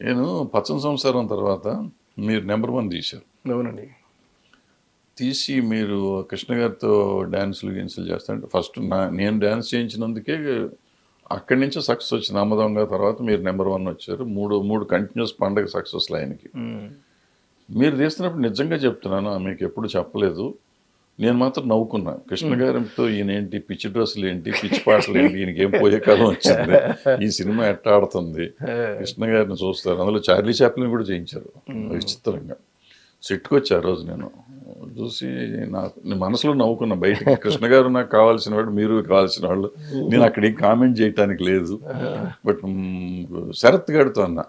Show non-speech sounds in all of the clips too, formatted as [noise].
నేను పచ్చని సంసారం తర్వాత మీరు నెంబర్ వన్ తీశారు. అవునండి. తీసి మీరు కృష్ణ గారితో డ్యాన్సులు గిన్సులు చేస్తారంటే ఫస్ట్ నా నేను డ్యాన్స్ చేయించినందుకే అక్కడి నుంచి సక్సెస్ వచ్చింది. అమ్మదొంగ తర్వాత మీరు నెంబర్ వన్ వచ్చారు. మూడు మూడు కంటిన్యూస్ పండగ సక్సెస్ ఆయనకి. మీరు తీస్తున్నప్పుడు నిజంగా చెప్తున్నాను మీకు ఎప్పుడు చెప్పలేదు. నేను మాత్రం నవ్వుకున్నా. కృష్ణ గారితో ఈయన ఏంటి పిచ్చి డ్రెస్సులు ఏంటి పిచ్చి పాటలు ఏంటి ఈయనకి ఏం పోయే కాలం వచ్చింది. [laughs] ఈ సినిమా ఎట్ట ఆడుతుంది కృష్ణ గారిని చూస్తారు. అందులో చార్లీ చాప్లిన్ కూడా చేయించారు. విచిత్రంగా. సెట్కి వచ్చి ఆ రోజు నేను. చూసి నాకు నేను మనసులో నవ్వుకున్నా. బయటికి [laughs] కృష్ణ గారు నాకు కావాల్సిన వాడు మీరు కావాల్సిన వాళ్ళు. నేను అక్కడ ఏం కామెంట్ చేయటానికి లేదు. బట్ శరత్ గారితో అన్న.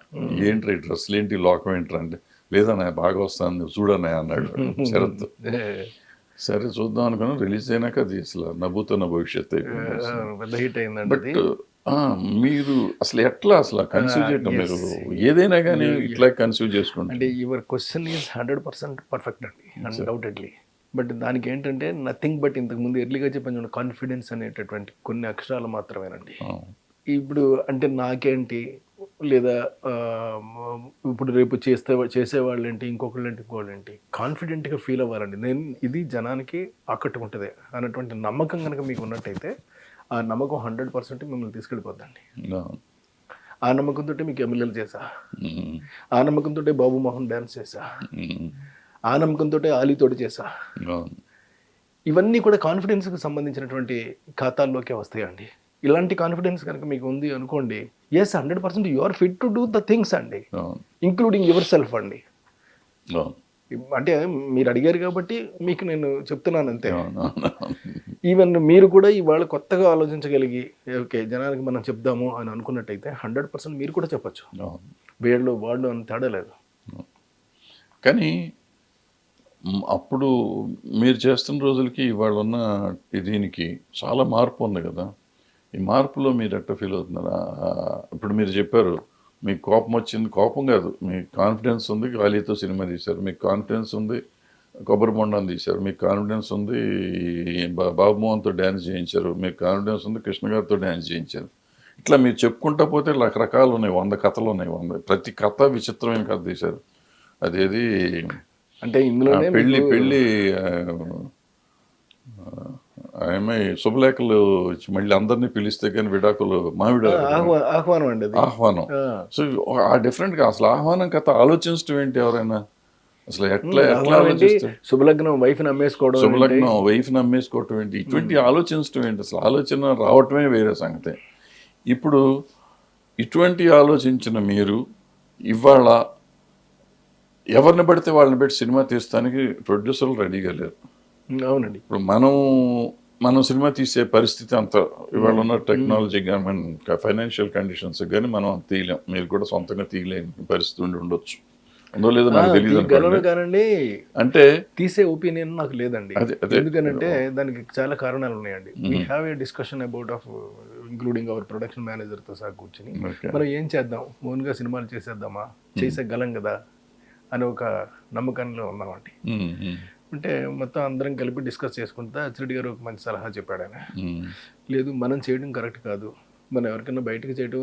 ఏంటి డ్రెస్సులు ఏంటి లోకం ఏంటి అంటే లేదన్నా బాగా వస్తుంది చూడన్నా అన్నాడు శరత్. సరే చూద్దాం అనుకున్నా రిలీజ్ అయినాక అది అసలు నవ్వుతున్న భవిష్యత్తు ఆ, పెద్ద హిట్ అయిందండి బట్ మీరు అసలు ఎట్లా అసలు కన్సీవ్ చేయటం. మీరు ఏదైనా కానీ ఇట్లా కన్సీవ్ చేసుకుంటారు. అంటే your question is hundred percent perfect అండి అన్డౌటెడ్లీ బట్ దానికి ఏంటంటే నథింగ్ బట్ ఇంతకు ముందు ఎర్లీగా చెప్పాను కాన్ఫిడెన్స్ అనేటటువంటి కొన్ని అక్షరాలు మాత్రమేనండి. ఇప్పుడు అంటే నాకేంటి లేదా ఇప్పుడు రేపు చేస్తే చేసేవాళ్ళు ఏంటి ఇంకొకళ్ళు ఏంటి ఇంకోళ్ళు ఏంటి కాన్ఫిడెంట్గా ఫీల్ అవ్వాలండి. నేను ఇది జనానికి ఆకట్టుకుంటుంది అన్నటువంటి నమ్మకం కనుక మీకు ఉన్నట్టయితే ఆ నమ్మకం హండ్రెడ్ పర్సెంట్ మిమ్మల్ని తీసుకెళ్ళిపోద్దండి. ఆ నమ్మకంతో మీకు ఎమ్మెల్యేలు చేసా ఆ నమ్మకంతో బాబు మోహన్ డ్యాన్స్ చేసా ఆ నమ్మకంతో ఆలీతోటి చేసా ఇవన్నీ కూడా కాన్ఫిడెన్స్కి సంబంధించినటువంటి ఖాతాల్లోకే వస్తాయండి. ఇలాంటి కాన్ఫిడెన్స్ కనుక మీకు ఉంది అనుకోండి yes hundred percent you are fit to do the things అండి. ఇంక్లూడింగ్ యువర్ సెల్ఫ్ అండి. అంటే మీరు అడిగారు కాబట్టి మీకు నేను చెప్తున్నాను అంతే. ఈవెన్ మీరు కూడా ఇవాళ కొత్తగా ఆలోచించగలిగి ఓకే జనానికి మనం చెప్దాము అని అనుకున్నట్టయితే హండ్రెడ్ పర్సెంట్ మీరు కూడా చెప్పొచ్చు. వీళ్ళు వాళ్ళు అని తేడా లేదు. కానీ అప్పుడు మీరు చేస్తున్న రోజులకి ఇవాళ ఉన్న దీనికి చాలా మార్పు ఉంది కదా. ఈ మార్పులో మీరు ఎట్లా ఫీల్ అవుతున్నారా? ఇప్పుడు మీరు చెప్పారు మీకు కోపం వచ్చింది. కోపం కాదు మీకు కాన్ఫిడెన్స్ ఉంది. గాలితో సినిమా తీశారు. మీకు కాన్ఫిడెన్స్ ఉంది. కొబ్బరి బొండాన్ని తీశారు. మీకు కాన్ఫిడెన్స్ ఉంది. ఈ బా- బాబు మోహన్తో డ్యాన్స్ చేయించారు. మీకు కాన్ఫిడెన్స్ ఉంది. కృష్ణ గారితో డ్యాన్స్ చేయించారు. ఇట్లా మీరు చెప్పుకుంటా పోతే రకరకాలు ఉన్నాయి. వంద కథలు ఉన్నాయి. వంద ప్రతి కథ విచిత్రమైన కథ తీశారు. అదేది? అంటే పెళ్ళి మీకు- పెళ్ళి ఆమె శుభలేఖలు ఇచ్చి మళ్ళీ అందరినీ పిలిస్తే కానీ విడాకులు మావిడ ఆహ్వా- ఆహ్వానం అండి ఆహ్వానం. ఆ. సో ఆ డిఫరెంట్గా అసలు ఆహ్వానం కథ ఆలోచించడం ఏంటి ఎవరైనా? అసలు ఎట్లా ఎట్లా శుభలగ్నం వైఫ్ నమ్మేసుకోవడం? శుభలగ్నం వైఫ్ నమ్మేసుకోవటం ఏంటి? ఇటువంటి ఆలోచించడం ఏంటి? అసలు ఆలోచన రావటమే వేరే సంగతి. ఇప్పుడు ఇటువంటి ఆలోచించిన మీరు ఇవాళ ఎవరిని పడితే వాళ్ళని పెట్టి సినిమా తీస్తానికి ప్రొడ్యూసర్లు రెడీగా లేరు. అవునండి. ఇప్పుడు మనం మనం సినిమా తీసే పరిస్థితి అంత ఇవాళ ఉన్న టెక్నాలజీ కానీ మన ఫైనాన్షియల్ కండిషన్స్ కానీ మనం తీయలేం. మీరు కూడా సొంతంగా తీయలేని పరిస్థితి ఉండి ఉండొచ్చు. ఉందో లేదో నాకు తెలియదు అంటే తీసే ఒపీనియన్ నాకు లేదండి. ఎందుకనంటే దానికి చాలా కారణాలు ఉన్నాయండి. We have a discussion about of including our production మేనేజర్తో సహా కూర్చుని. మనం ఏం చేద్దాం? ఓన్గా సినిమాలు చేసేద్దామా? చేసేగలం కదా? అని ఒక నమ్మకంలో ఉన్నామండి. అంటే మొత్తం అందరం కలిపి డిస్కస్ చేసుకుంటా అచ్చిరెడ్డి గారు ఒక మంచి సలహా చెప్పాడు ఆయన లేదు మనం చేయడం కరెక్ట్ కాదు. మనం ఎవరికైనా బయటకు చేయడం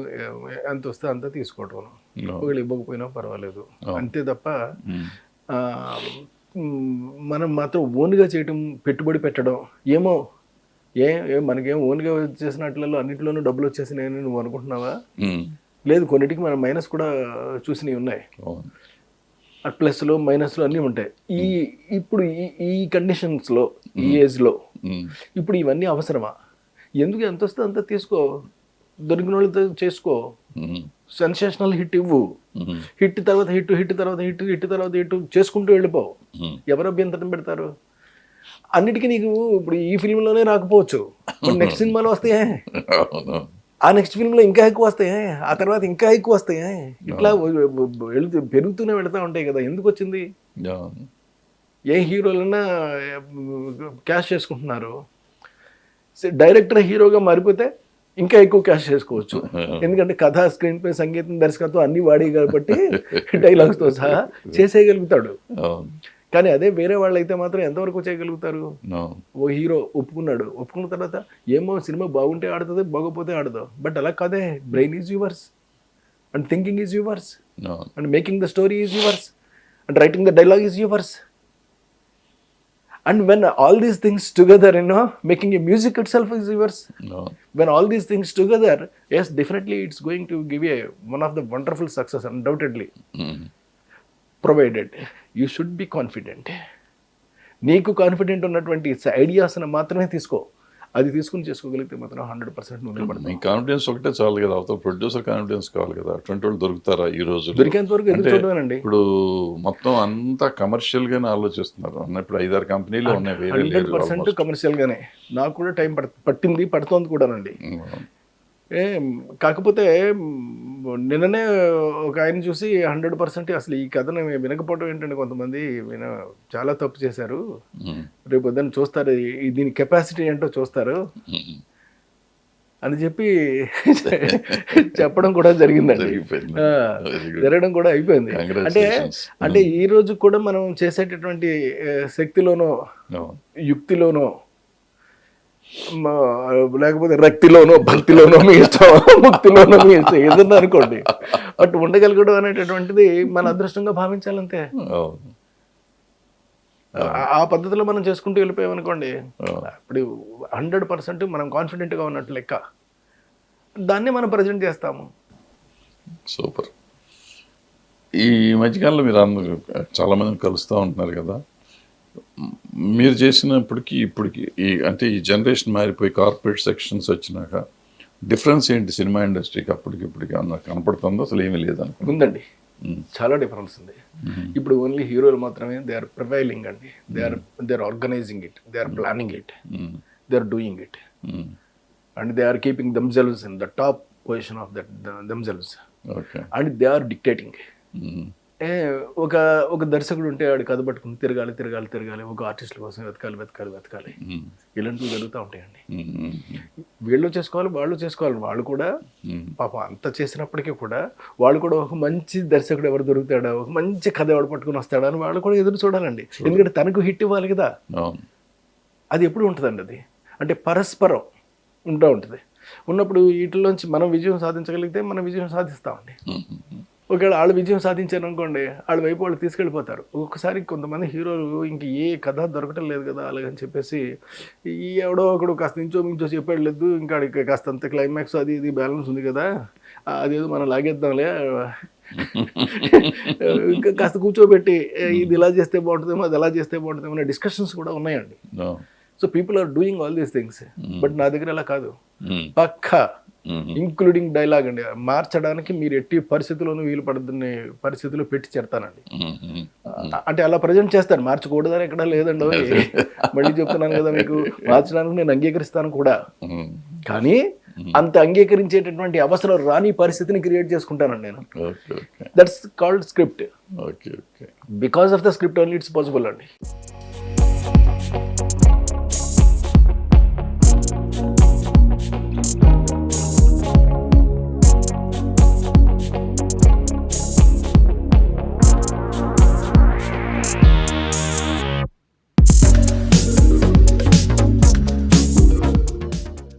ఎంత వస్తే అంత తీసుకోవటం. ఒకవేళ ఇవ్వకపోయినా పర్వాలేదు. అంతే తప్ప మనం మాత్రం ఓన్గా చేయటం పెట్టుబడి పెట్టడం ఏమో ఏ ఏ మనకేం ఓన్గా చేసినట్లలో అన్నింటిలోనూ డబ్బులు వచ్చేసినాయని నువ్వు అనుకుంటున్నావా? లేదు కొన్నిటికి మన మైనస్ కూడా చూసినవి ఉన్నాయి. ప్లస్లు మైనస్లు అన్నీ ఉంటాయి. ఈ ఇప్పుడు ఈ ఈ కండిషన్స్లో ఈ ఏజ్లో ఇప్పుడు ఇవన్నీ అవసరమా? ఎందుకు ఎంత వస్తే అంత తీసుకో. దొరికిన వాళ్ళతో చేసుకో. సెన్సేషనల్ హిట్ ఇవ్వు. హిట్ తర్వాత హిట్ హిట్ తర్వాత హిట్ హిట్ తర్వాత హిట్ చేసుకుంటూ వెళ్ళిపో ఉమ్, ఎవరు అభ్యంతరం పెడతారు? అన్నిటికీ నీకు ఇప్పుడు ఈ ఫిల్మ్లోనే రాకపోవచ్చు. [laughs] నెక్స్ట్ సినిమాలో వస్తాయే? ఆ నెక్స్ట్ ఫిల్మ్లో ఇంకా ఎక్కువ వస్తాయే ఆ తర్వాత ఇంకా ఎక్కువ వస్తాయే ఇట్లా వెళుతూ పెరుగుతూనే వెళుతూ ఉంటాయి కదా ఎందుకు వచ్చింది. ఏ హీరోలైనా క్యాష్ చేసుకుంటున్నారు. డైరెక్టర్ హీరోగా మారిపోతే ఇంకా ఎక్కువ క్యాష్ చేసుకోవచ్చు. ఎందుకంటే కథ స్క్రీన్ ప్లే సంగీతం దర్శకత్వం అన్ని వాడి కాబట్టి [laughs] డైలాగ్స్తో సహా [laughs] చేసేయగలుగుతాడు. కానీ అదే వేరే వాళ్ళు అయితే మాత్రం ఎంతవరకు చేయగలుగుతారు? ఓ హీరో ఒప్పుకున్నాడు. ఒప్పుకున్న తర్వాత ఏమో సినిమా బాగుంటే ఆడుతుంది బాగోపోతే ఆడదు. బట్ అలా కాదే. Brain is yours and thinking is yours and making the story is yours and writing the dialogue is yours and when all these things together you know making a music itself is yours అవును when all these things together yes definitely it's going to give you a, one of the wonderful provided. You should be confident. నీకు confident ఉన్నటువంటి ఐడియాస్ని మాత్రమే తీసుకో. అది తీసుకుని చేసుకోగలిగితే మాత్రం హండ్రెడ్ పర్సెంట్ మీ కాన్ఫిడెన్స్ ఒకటే చాలు కదా. అవతల ప్రొడ్యూసర్ కాన్ఫిడెన్స్ కావాలి కదా. అటువంటి వాళ్ళు దొరుకుతారా ఈ రోజు? దొరికేంత వరకు చూడమేనండి ఇప్పుడు మొత్తం అంతా కమర్షియల్ గానే ఆలోచిస్తున్నారు. ఇప్పుడు ఐదారు కంపెనీలు ఉన్నాయి హండ్రెడ్ పర్సెంట్ కమర్షియల్ గానే. నాకు కూడా టైం పట్ పట్టింది పడుతోంది కూడానండి. కాకపోతే నిన్ననే ఒక ఆయన చూసి హండ్రెడ్ పర్సెంట్ అసలు ఈ కథను వినకపోవడం ఏంటంటే కొంతమంది విన చాలా తప్పు చేశారు. రేపు పొద్దున్న చూస్తారు దీని కెపాసిటీ ఏంటో చూస్తారు. అని చెప్పి చెప్పడం కూడా జరిగిందండి. జరగడం కూడా అయిపోయింది అంటే. అంటే ఈ రోజు కూడా మనం చేసేటటువంటి శక్తిలోనో. యుక్తిలోనో లేకపోతే రక్తిలోనో భక్తిలోనో మీ ఇష్టం ముక్తిలోనో మీ ఇష్టం ఏదన్నా అనుకోండి బట్ ఉండగలగడం అనేటటువంటిది మన అదృష్టంగా భావించాలంతే. ఆ- పద్ధతిలో మనం చేసుకుంటూ వెళ్ళిపోయామనుకోండి. ఇప్పుడు హండ్రెడ్ పర్సెంట్ మనం కాన్ఫిడెంట్గా ఉన్నట్టు లెక్క దాన్ని మనం ప్రజెంట్ చేస్తాము సూపర్ ఈ మధ్యకాలంలో మీరు అందరూ చాలా మంది కలుస్తూ ఉంటున్నారు కదా మీరు చేసినప్పటికీ ఇప్పటికి ఈ అంటే ఈ జనరేషన్ మారిపోయి కార్పొరేట్ సెక్షన్స్ వచ్చినాక డిఫరెన్స్ ఏంటి సినిమా ఇండస్ట్రీకి అప్పటికి ఇప్పటికి అన్న కనపడుతుందో అసలు ఏమీ లేదనుకో ఉందండి. చాలా డిఫరెన్స్ ఉంది. ఇప్పుడు ఓన్లీ హీరోలు మాత్రమే దే ఆర్ ప్రివైలింగ్ అండి. They are they are organizing it they are planning it. They are doing it. And they are keeping themselves in the top position of that themselves okay and they are dictating a ఒక ఒక దర్శకుడు ఉంటే ఆడు కథ పట్టుకుని తిరగాలి తిరగాలి తిరగాలి. ఒక ఆర్టిస్టుల కోసం వెతకాలి వెతకాలి వెతకాలి. ఇలాంటివి జరుగుతూ ఉంటాయండి. వీళ్ళు చేసుకోవాలి వాళ్ళు చేసుకోవాలి. వాళ్ళు కూడా. పాపం అంత చేసినప్పటికీ కూడా వాళ్ళు కూడా ఒక మంచి దర్శకుడు ఎవరు దొరుకుతాడా? ఒక మంచి కథ ఎవడు పట్టుకుని వస్తాడా అని వాళ్ళు కూడా ఎదురు చూడాలండి. ఎందుకంటే తనకు హిట్ ఇవ్వాలి కదా. అది ఎప్పుడు ఉంటుందండి అది? అంటే పరస్పరం ఉంటూ ఉంటుంది. ఉన్నప్పుడు వీటిలోంచి మనం విజయం సాధించగలిగితే మనం విజయం సాధిస్తామండి. ఒకవేళ వాళ్ళు విజయం సాధించారు అనుకోండి వాళ్ళ వైపు వాళ్ళు తీసుకెళ్ళిపోతారు ఒక్కొక్కసారి కొంతమంది హీరోలు ఇంక ఏ కథ దొరకటం లేదు కదా అలాగని చెప్పేసి ఈ ఎవడో ఒకడు కాస్త ఇంచో మించో చెప్పాడు లేదు ఇంకా కాస్త అంత క్లైమాక్స్ అది ఇది బ్యాలెన్స్ ఉంది కదా అదేదో మనం లాగేద్దాంలే ఇంకా కాస్త కూర్చోబెట్టి ఇది ఇలా చేస్తే బాగుంటుందేమో అది ఎలా చేస్తే బాగుంటుందేమో అనే డిస్కషన్స్ కూడా ఉన్నాయండి. So people are doing all these things but నా దగ్గర అలా కాదు మ్మ్. పక్కా. ఇంక్లూడింగ్ డైలాగ్ అండి మార్చడానికి మీరు ఎట్టి పరిస్థితుల్లోనూ వీలు పడుతున్న పరిస్థితుల్లో పెట్టి మ్మ్. మ్మ్. అంటే అలా ప్రజెంట్ చేస్తాను మార్చకూడదని ఎక్కడ లేదండి. మళ్ళీ చెప్తున్నాను కదా మీకు మార్చడానికి నేను అంగీకరిస్తాను కూడా. మ్మ్. కానీ అంత అంగీకరించేటటువంటి అవసరం రాని పరిస్థితిని క్రియేట్ చేసుకుంటానండి నేను. That's called script okay okay because of the script only it's possible అండి.